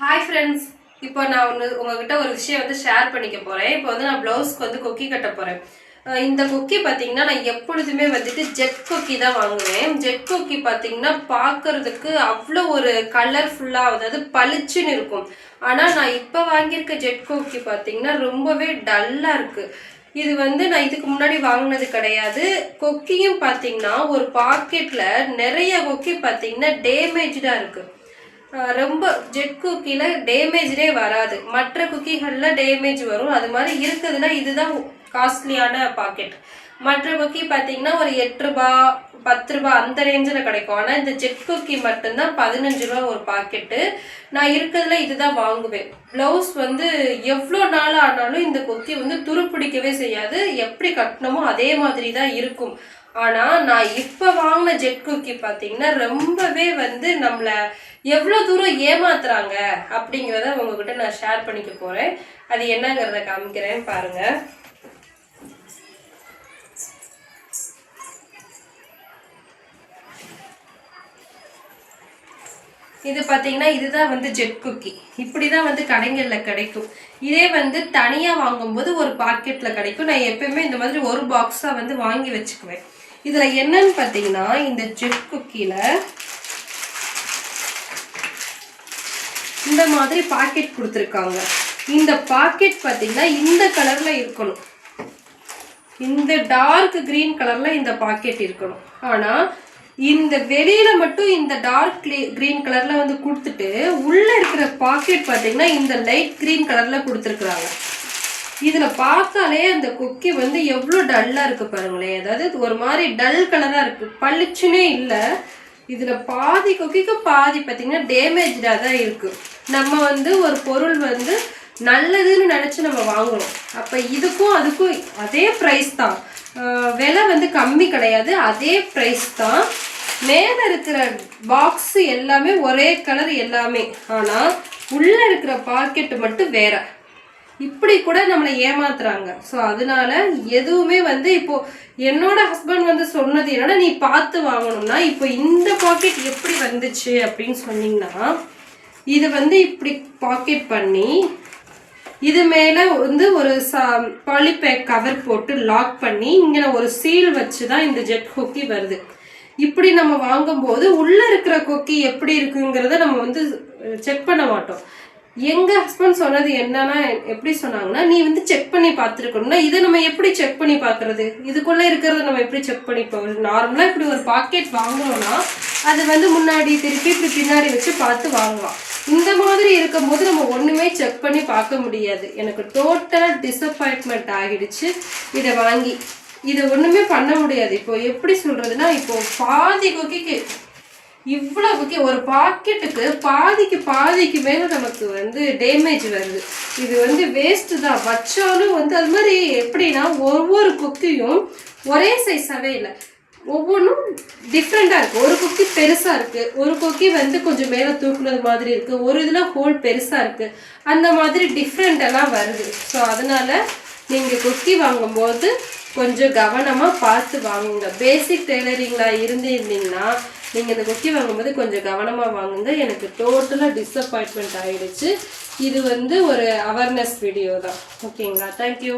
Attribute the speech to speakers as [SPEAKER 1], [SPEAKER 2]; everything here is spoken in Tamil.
[SPEAKER 1] ஹாய் ஃப்ரெண்ட்ஸ் இப்போ நான் ஒன்று உங்ககிட்ட ஒரு விஷயம் வந்து ஷேர் பண்ணிக்க போகிறேன் இப்போ வந்து நான் ப்ளவுஸ்க்கு வந்து கொக்கி கட்ட போகிறேன் இந்த கொக்கி பார்த்தீங்கன்னா நான் எப்பொழுதுமே வந்துட்டு ஜெட் கொக்கி தான் வாங்குவேன். ஜெட் கொக்கி பார்த்தீங்கன்னா பார்க்கறதுக்கு அவ்வளோ ஒரு கலர்ஃபுல்லாக அதாவது பளிச்சுன்னு இருக்கும். ஆனால் நான் இப்போ வாங்கியிருக்க ஜெட் கொக்கி பார்த்தீங்கன்னா ரொம்பவே டல்லாக இருக்குது இது வந்து நான் இதுக்கு முன்னாடி வாங்கினது கிடையாது. கொக்கியும் பார்த்தீங்கன்னா ஒரு பாக்கெட்டில் நிறைய கொக்கி பார்த்தீங்கன்னா டேமேஜாக இருக்குது ரொம்ப ஜெட் குக்கியில் டேமேஜ்டே வராது. மற்ற குக்கிகளில் டேமேஜ் வரும். அது மாதிரி இருக்குதுன்னா இதுதான் காஸ்ட்லியான பாக்கெட் மற்ற குக்கி பார்த்தீங்கன்னா ஒரு எட்டு ரூபா பத்து ரூபா அந்த ரேஞ்சில் கிடைக்கும். ஆனால் இந்த ஜெட் குக்கி மட்டும்தான் பதினஞ்சு ரூபா ஒரு பாக்கெட்டு நான் இருக்கிறதுல இதுதான் வாங்குவேன். ப்ளவுஸ் வந்து எவ்வளோ நாள் ஆனாலும் இந்த கொக்கி வந்து துருப்பிடிக்கவே செய்யாது. எப்படி கட்டினமோ அதே மாதிரி தான் இருக்கும். ஆனால் நான் இப்போ வாங்கின ஜெட் குக்கி பார்த்தீங்கன்னா ரொம்பவே வந்து நம்மளை எவ்வளோ தூரம் ஏமாத்துறாங்க அப்படிங்கிறத உங்ககிட்ட நான் ஷேர் பண்ணிக்க போகிறேன் அது என்னங்கிறத காமிக்கிறேன் பாருங்கள் இது பார்த்தீங்கன்னா இதுதான் வந்து ஜெட் குக்கி இப்படி தான் வந்து கடைகளில் கிடைக்கும். இதே வந்து தனியாக வாங்கும்போது ஒரு பாக்கெட்டில் கிடைக்கும். நான் எப்பயுமே இந்த மாதிரி ஒரு பாக்ஸாக வந்து வாங்கி வச்சுக்குவேன். இதில் என்னன்னு பார்த்தீங்கன்னா இந்த ஜெட் குக்கியில் இந்த மாதிரி பாக்கெட் கொடுத்துருக்காங்க. இந்த பாக்கெட் பார்த்தீங்கன்னா இந்த கலரில் இருக்கணும். இந்த டார்க் கிரீன் கலரில் இந்த பாக்கெட் இருக்கணும். ஆனால் இந்த வெளியில் மட்டும் இந்த டார்க் க்ரீன் கலரில் வந்து கொடுத்துட்டு உள்ளே இருக்கிற பாக்கெட் பார்த்தீங்கன்னா இந்த லைட் க்ரீன் கலரில் கொடுத்துருக்குறாங்க. இதில் பார்த்தாலே அந்த கொக்கி வந்து எவ்வளோ டல்லாக இருக்குது பாருங்களேன். அதாவது ஒரு மாதிரி டல் கலராக இருக்குது பளிச்சுனே இல்லை. இதில் பாதி கொக்கிக்கு பாதி பார்த்திங்கன்னா டேமேஜ்டாக தான் இருக்குது நம்ம வந்து ஒரு பொருள் வந்து நல்லதுன்னு நினச்சி நம்ம வாங்குறோம் அப்போ இதுக்கும் அதுக்கும் அதே ப்ரைஸ் தான். விலை வந்து கம்மி கிடையாது. அதே ப்ரைஸ் தான். மேலே இருக்கிற பாக்ஸு எல்லாமே ஒரே கலர் எல்லாமே. ஆனால் உள்ளே இருக்கிற பாக்கெட்டு மட்டும் வேறு. இப்படி கூட நம்மளை ஏமாத்துறாங்க. ஸோ அதனால எதுவுமே வந்து இப்போ என்னோட ஹஸ்பண்ட் வந்து சொன்னது என்னன்னா நீ பார்த்து வாங்கணும்னா இப்போ இந்த பாக்கெட் எப்படி வந்துச்சு? அப்படின்னு சொன்னீங்கன்னா இது வந்து இப்படி பாக்கெட் பண்ணி இது மேலே வந்து ஒரு சா பாலிபேக் கவர் போட்டு லாக் பண்ணி இங்கே ஒரு சீல் வச்சு தான் இந்த ஜெட் கொக்கி வருது. இப்படி நம்ம வாங்கும்போது உள்ளே இருக்கிற கொக்கி எப்படி இருக்குங்கிறத நம்ம வந்து செக் பண்ண மாட்டோம். எங்க ஹஸ்பண்ட் சொன்னது என்னன்னா எப்படி சொன்னாங்கன்னா நீ வந்து செக் பண்ணி பார்த்துருக்கணும்னா இதை நம்ம எப்படி செக் பண்ணி பார்க்கறது? இதுக்குள்ள இருக்கிறத நம்ம எப்படி செக் பண்ணி நார்மலா இப்படி ஒரு பாக்கெட் வாங்குறோம்னா அது வந்து முன்னாடி திருப்பி இப்படி பின்னாடி வச்சு பார்த்து வாங்கலாம். இந்த மாதிரி இருக்கும்போது நம்ம ஒண்ணுமே செக் பண்ணி பார்க்க முடியாது. எனக்கு டோட்டலாக டிசப்பாயின்ட்மெண்ட் ஆகிடுச்சு. இதை வாங்கி இதை ஒண்ணுமே பண்ண முடியாது. இப்போ எப்படி சொல்றதுன்னா இப்போ பாதி கொக்கிக்கு இவ்வளோ ஒரு பாக்கெட்டுக்கு பாதிக்கு பாதிக்கு மேலே நமக்கு வந்து டேமேஜ் வருது. இது வந்து வேஸ்ட்டு தான். வச்சாலும் வந்து அது மாதிரி எப்படின்னா ஒவ்வொரு குக்கியும் ஒரே சைஸாகவே இல்லை. ஒவ்வொன்றும் டிஃப்ரெண்ட்டாக இருக்குது ஒரு குக்கி பெருசாக இருக்குது ஒரு குக்கி வந்து கொஞ்சம் மேலே தூக்குனது மாதிரி இருக்குது ஒரு இதில் ஹோல் பெருசாக இருக்குது அந்த மாதிரி டிஃப்ரெண்டெல்லாம் வருது. ஸோ அதனால் நீங்கள் குக்கி வாங்கும்போது கொஞ்சம் கவனமாக பார்த்து வாங்குங்க. பேசிக் டெய்லரிங்கில் இருந்திருந்தீங்கன்னா நீங்கள் இந்த குக்கி வாங்கும்போது கொஞ்சம் கவனமாக வாங்குங்க. எனக்கு டோட்டலாக டிஸப்பாயின்மெண்ட் ஆயிடுச்சு. இது வந்து ஒரு அவேர்னஸ் வீடியோ தான். ஓகேங்களா தேங்க்யூ